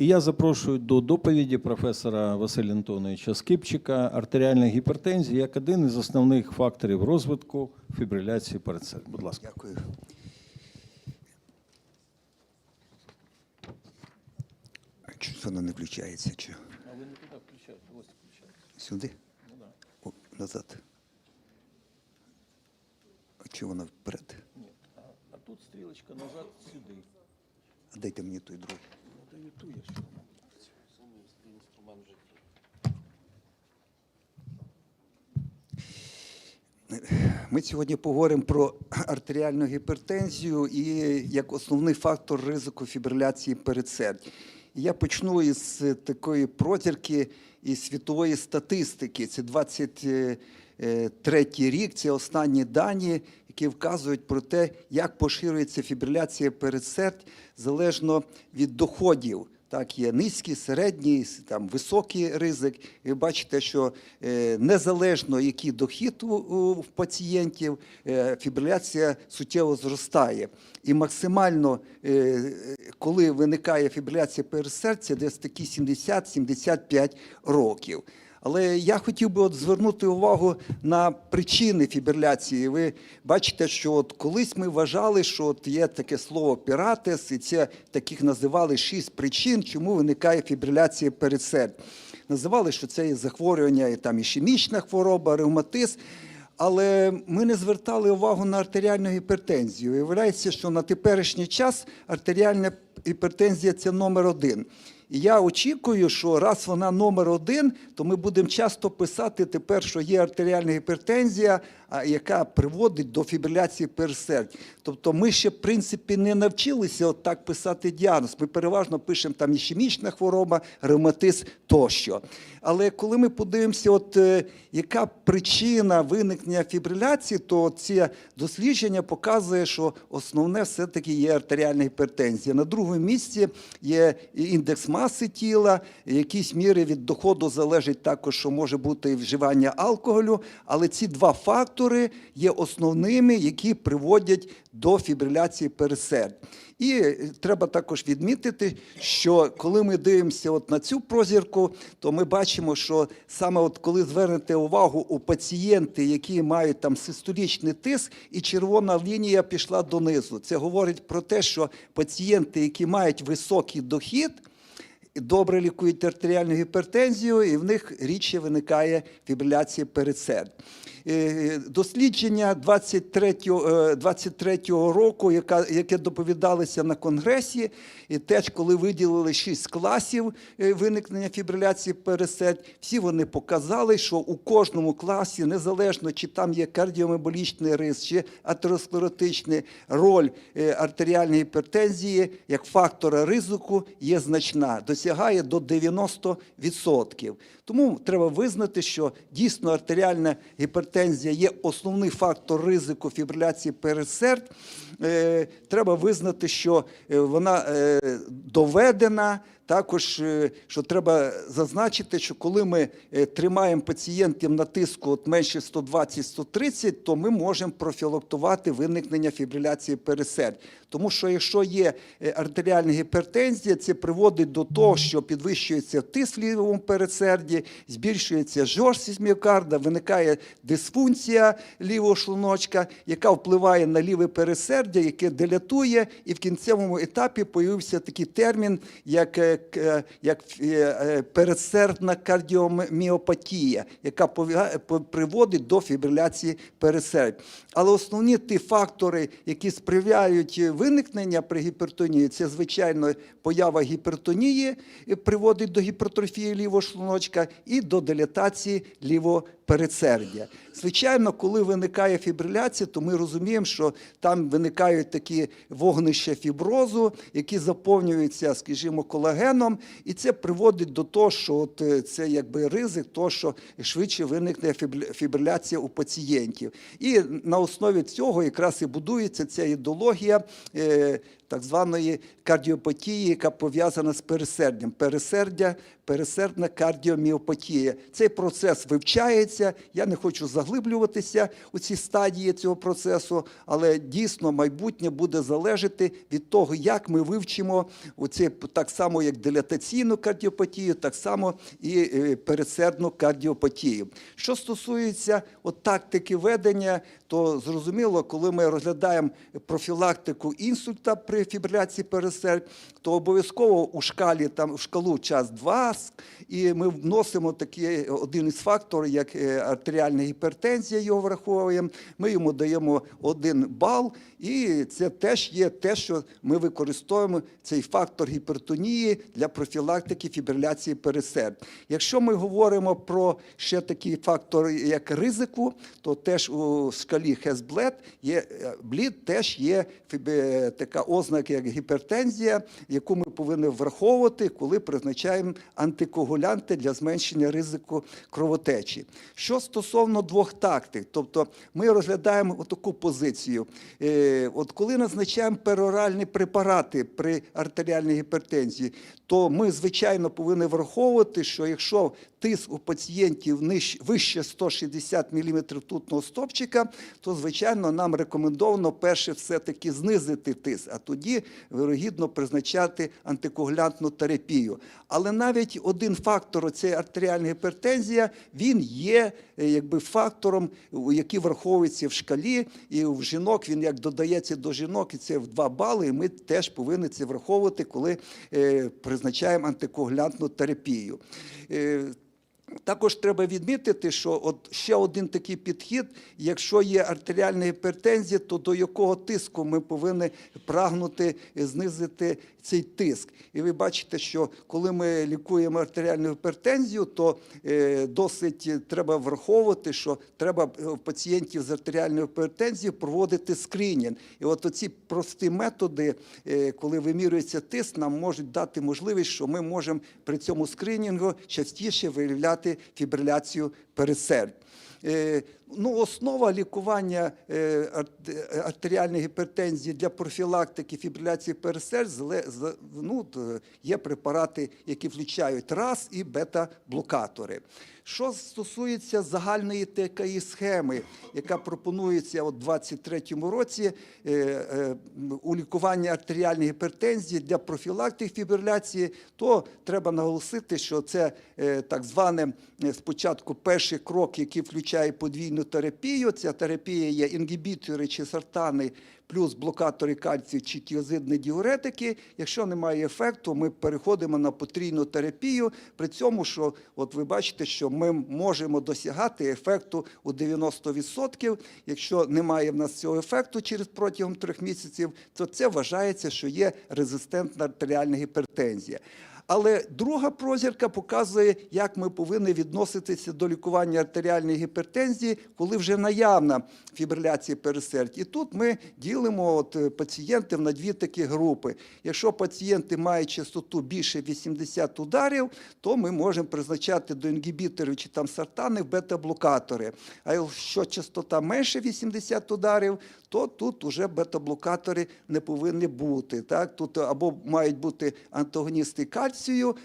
І я запрошую до доповіді професора Василя Антоновича Скипчика артеріальна гіпертензія як один із основних факторів розвитку фібриляції передсердя. Будь ласка. Дякую. А Чому воно не включається? Чи? А ви не туди включаєте, ось включаєте. Сюди? Ну, да. О, назад. А чого воно вперед? Ні. А, а тут стрілочка назад сюди. А дайте мені той другий. Ну, даю ту, я що. Ми сьогодні поговоримо про артеріальну гіпертензію і як основний фактор ризику фібриляції передсердь. І Я почну із такої протірки із світової статистики. Це 23 рік, це останні дані, які вказують про те, як поширюється фібриляція передсердь залежно від доходів. Так, є низький, середній, там високий ризик. Ви бачите, що е, незалежно який дохід у, у пацієнтів, е, фібриляція суттєво зростає. І максимально, е, коли виникає фібриляція пересердя, десь такі 70-75 років. Але я хотів би от звернути увагу на причини фібриляції. Ви бачите, що от колись ми вважали, що от є таке слово піратес, і це таких називали шість причин, чому виникає фібриляція передсердь. Називали, що це є захворювання, і там ішемічна хвороба, ревматизм. Але ми не звертали увагу на артеріальну гіпертензію. Виявляється, що на теперішній час артеріальна гіпертензія це номер один. І я очікую, що раз вона номер один, то ми будемо часто писати тепер, що є артеріальна гіпертензія, яка приводить до фібриляції пересердь. Тобто ми ще, в принципі, не навчилися от так писати діагноз. Ми переважно пишемо там ішемічна хвороба, ревматизм тощо. Але коли ми подивимося, от е, яка причина виникнення фібриляції, то це дослідження показує, що основне все-таки є артеріальна гіпертензія. На другому місці є індекс маси тіла, в якійсь мірі від доходу залежить також, що може бути вживання алкоголю. Але ці два фактори є основними, які приводять до фібриляції пересердь. І е, треба також відмітити, що коли ми дивимося от на цю прозірку, то ми бачимо, що саме от коли звернете увагу у пацієнти, які мають там систолічний тиск, і червона лінія пішла донизу. Це говорить про те, що пацієнти, які мають високий дохід, добре лікують артеріальну гіпертензію, і в них рідше виникає фібриляція передсердь. Е, Дослідження 23, 23 року, яке доповідалося на конгресі, і теж коли виділили 6 класів е, виникнення фібриляції пересердь, всі вони показали, що у кожному класі, незалежно чи там є кардіомеболічний рис, чи атеросклеротичний, роль е, артеріальної гіпертензії як фактора ризику є значна, досягає до 90%. Тому треба визнати, що дійсно артеріальна гіпертензія є основний фактор ризику фібриляції пересердь. Е, Треба визнати, що е, вона е, доведена. Також, е, що треба зазначити, що коли ми е, тримаємо пацієнтів на тиску от менше 120-130, то ми можемо профілактувати виникнення фібриляції пересердь. Тому що якщо є е, артеріальна гіпертензія, це приводить до того, що підвищується тиск в лівому передсерді, збільшується жорсткість міокарда, виникає дисфункція лівого шлуночка, яка впливає на ліве пересердя, яке дилятує, і в кінцевому етапі появився такий термін, як, е, к- е, як е, е, передсердна кардіоміопатія, яка приводить до фібриляції пересердь. Але основні ті фактори, які сприяють виникнення при гіпертонії, це звичайно поява гіпертонії приводить до гіпертрофії лівого шлуночка і до дилатації лівого передсердя. Звичайно, коли виникає фібриляція, то ми розуміємо, що там виникають такі вогнища фіброзу, які заповнюються, скажімо, колагеном, і це приводить до того, що от е, це якби ризик, того, що швидше виникне фібриляція у пацієнтів. І на основі цього якраз і будується ця ідеологія. Так званої кардіопатії, яка пов'язана з пересердям. Пересердя, пересердна кардіоміопатія. Цей процес вивчається. Я не хочу заглиблюватися у ці стадії цього процесу, але дійсно майбутнє буде залежати від того, як ми вивчимо оце так само, як дилатаційну кардіопатію, так само і е, передсердну кардіопатію. Що стосується от тактики ведення, то зрозуміло, коли ми розглядаємо профілактику інсульта при фібриляції пересердь, то обов'язково у шкалі там в шкалу час 2, і ми вносимо такий один із факторів, як е, артеріальна гіпертензія, його враховуємо. Ми йому даємо один бал, і це теж є те, що ми використовуємо цей фактор гіпертонії для профілактики фібриляції пересердь. Якщо ми говоримо про ще такий фактор, як ризику, то теж у шкалі Хесблет є е, блід, теж є така ознака, як гіпертензія, яку ми повинні враховувати, коли призначаємо антикоагулянти для зменшення ризику кровотечі. Що стосовно двох тактик, тобто ми розглядаємо таку позицію. Е, От коли назначаємо пероральні препарати при артеріальній гіпертензії, то ми, звичайно, повинні враховувати, що якщо тиск у пацієнтів вище 160 мм ртутного стопчика, то, звичайно, нам рекомендовано перше все-таки знизити тиск, а тоді, вирогідно, призначати антикоагулянтну терапію. Але навіть один фактор, це артеріальна гіпертензія, він є е, якби фактором, який враховується в шкалі, і в жінок він як додається до жінок, і це в 2 бали, і ми теж повинні це враховувати, коли е, призначаємо антикоагулянтну терапію. Е, також треба відмітити, що от ще один такий підхід, якщо є артеріальна гіпертензія, то до якого тиску ми повинні прагнути знизити цей тиск. І ви бачите, що коли ми лікуємо артеріальну гіпертензію, то е, досить треба враховувати, що треба е, пацієнтів з артеріальною гіпертензією проводити скринінг. І от оці прості методи, е, коли вимірюється тиск, нам можуть дати можливість, що ми можемо при цьому скринінгу частіше виявляти фібриляцію пересердь. Е, Ну, основа лікування е, арт- артеріальної гіпертензії для профілактики фібриляції пересердь ну, є препарати, які включають РАС і бета-блокатори. Що стосується загальної ТКІ схеми, яка пропонується у 2023 році е, е, у лікуванні артеріальної гіпертензії для профілактики фібриляції, то треба наголосити, що це е, так зване спочатку перший крок, який включає подвійну терапію. Ця терапія є інгібітори чи сартани плюс блокатори кальцію чи тіозидні діуретики. Якщо немає ефекту, ми переходимо на потрійну терапію. При цьому, що от ви бачите, що ми можемо досягати ефекту у 90%. Якщо немає в нас цього ефекту через протягом трьох місяців, то це вважається, що є резистентна артеріальна гіпертензія. Але друга прозірка показує, як ми повинні відноситися до лікування артеріальної гіпертензії, коли вже наявна фібриляція пересердь. І тут ми ділимо от е, пацієнтів на дві такі групи. Якщо пацієнти мають частоту більше 80 ударів, то ми можемо призначати до інгібіторів чи там сартани бета-блокатори. А якщо частота менше 80 ударів, то тут уже бета-блокатори не повинні бути. Так? Тут або мають бути антагоністи кальцію,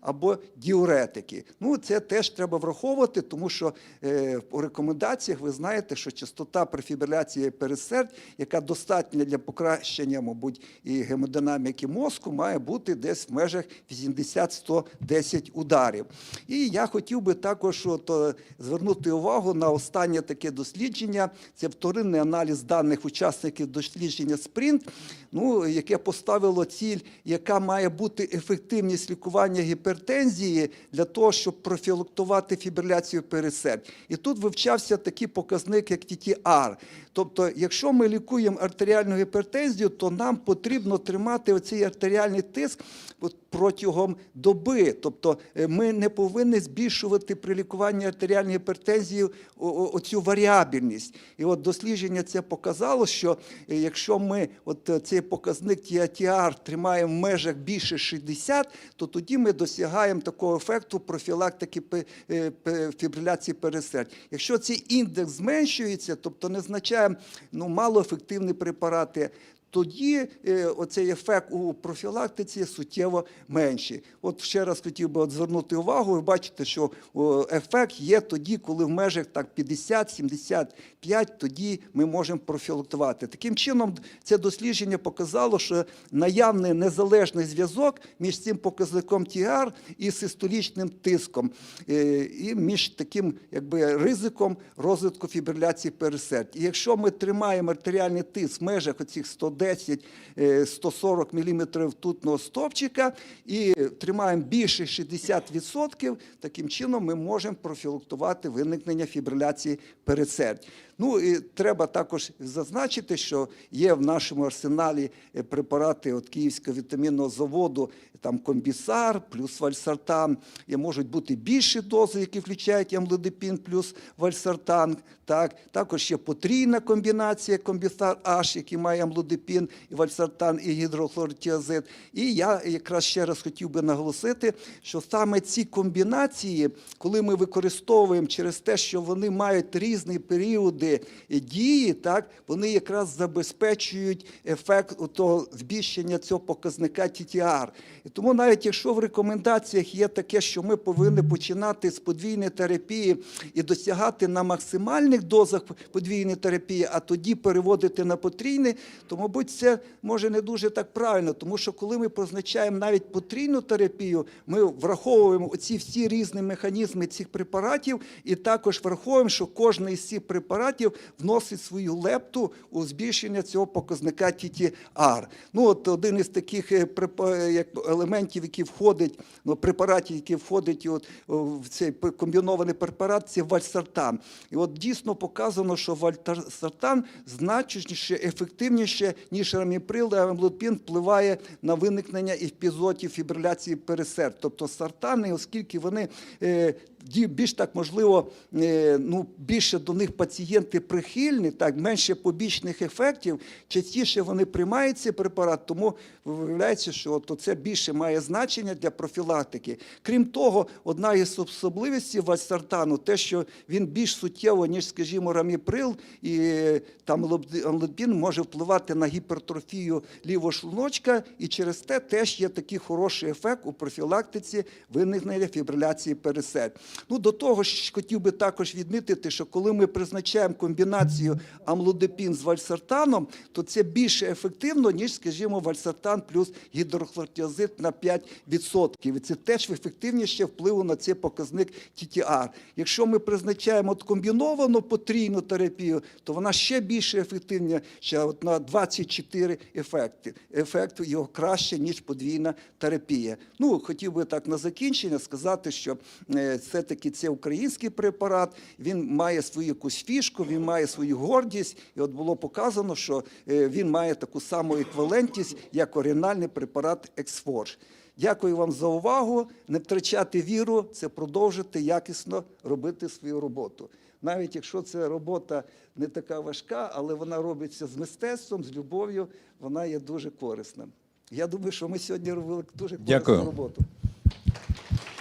або діуретики. Ну, це теж треба враховувати, тому що е, у рекомендаціях ви знаєте, що частота при фібриляції пересердь, яка достатня для покращення, мабуть, і гемодинаміки мозку, має бути десь в межах 80-110 ударів. І я хотів би також от, е, звернути увагу на останнє таке дослідження. Це вторинний аналіз даних учасників дослідження Спринт, ну, яке поставило ціль, яка має бути ефективність лікування гіпертензії для того, щоб профілактувати фібриляцію пересердь. І тут вивчався такий показник, як TTR. Тобто, якщо ми лікуємо артеріальну гіпертензію, то нам потрібно тримати оцей артеріальний тиск протягом доби. Тобто е, ми не повинні збільшувати при лікуванні артеріальної гіпертензії оцю варіабельність. І от дослідження це показало, що е, якщо ми от е, цей показник TATR тримаємо в межах більше 60, то тоді ми досягаємо такого ефекту профілактики фібриляції пересердь. Якщо цей індекс зменшується, тобто не означає ну, малоефективні препарати, тоді е, оцей ефект у профілактиці суттєво менший. От ще раз хотів би от звернути увагу. Ви бачите, що ефект є тоді, коли в межах так 50-75, тоді ми можемо профілактувати. Таким чином, це дослідження показало, що наявний незалежний зв'язок між цим показником TR і систолічним тиском, е, і між таким якби, ризиком розвитку фібриляції пересердь. І якщо ми тримаємо артеріальний тиск в межах оцих 110-140 мм тутного стовпчика і тримаємо більше 60%, таким чином ми можемо профілактувати виникнення фібриляції передсердь. Ну і треба також зазначити, що є в нашому арсеналі е, препарати от Київського вітамінного заводу, там комбісар плюс вальсартан. І можуть бути більші дози, які включають амлодипін плюс вальсартан. Так. Також є потрійна комбінація комбісар H, який має амлодипін, і вальсартан, і гідрохлоротіазид. І я якраз ще раз хотів би наголосити, що саме ці комбінації, коли ми використовуємо через те, що вони мають різні періоди дії, так, вони якраз забезпечують ефект того збільшення цього показника TTR. І тому навіть якщо в рекомендаціях є таке, що ми повинні починати з подвійної терапії і досягати на максимальних дозах подвійної терапії, а тоді переводити на потрійний, то, мабуть, це може не дуже так правильно, тому що коли ми позначаємо навіть потрійну терапію, ми враховуємо оці всі різні механізми цих препаратів, і також враховуємо, що кожен із цих препаратів вносить свою лепту у збільшення цього показника TTR. Ну, от один із таких е, як елементів, які входять, ну, препаратів, які входять от, в цей комбінований препарат, це вальсартан. І от дійсно показано, що вальсартан значніше, ефективніше, ніж раміприл, а амлодипін впливає на виникнення епізодів фібриляції пересердь. Тобто сартани, оскільки вони е, більш так можливо, е, ну, більше до них пацієнти прихильні, так, менше побічних ефектів, частіше вони приймають цей препарат, тому виявляється, що от це більше має значення для профілактики. Крім того, одна із особливостей вальсартану, те, що він більш суттєво, ніж, скажімо, раміприл і е, там амлодипін може впливати на гіпертрофію лівого шлуночка, і через те теж є такий хороший ефект у профілактиці виникнення фібриляції пересердь. Ну, до того ж, хотів би також відмітити, що коли ми призначаємо комбінацію амлодипін з вальсартаном, то це більше ефективно, ніж, скажімо, вальсартан плюс гідрохлортіазид на 5%. І це теж ефективніше впливу на цей показник TTR. Якщо ми призначаємо от комбіновану потрійну терапію, то вона ще більше ефективна, ще от на 24 ефекти. Ефект його краще, ніж подвійна терапія. Ну, хотів би так на закінчення сказати, що е, все-таки це український препарат, він має свою якусь фішку, він має свою гордість. І от було показано, що е, він має таку саму еквівалентність, як оригінальний препарат Ексфорж. Дякую вам за увагу. Не втрачати віру, це продовжити якісно робити свою роботу. Навіть якщо ця робота не така важка, але вона робиться з мистецтвом, з любов'ю, вона є дуже корисна. Я думаю, що ми сьогодні робили дуже корисну Дякую. роботу.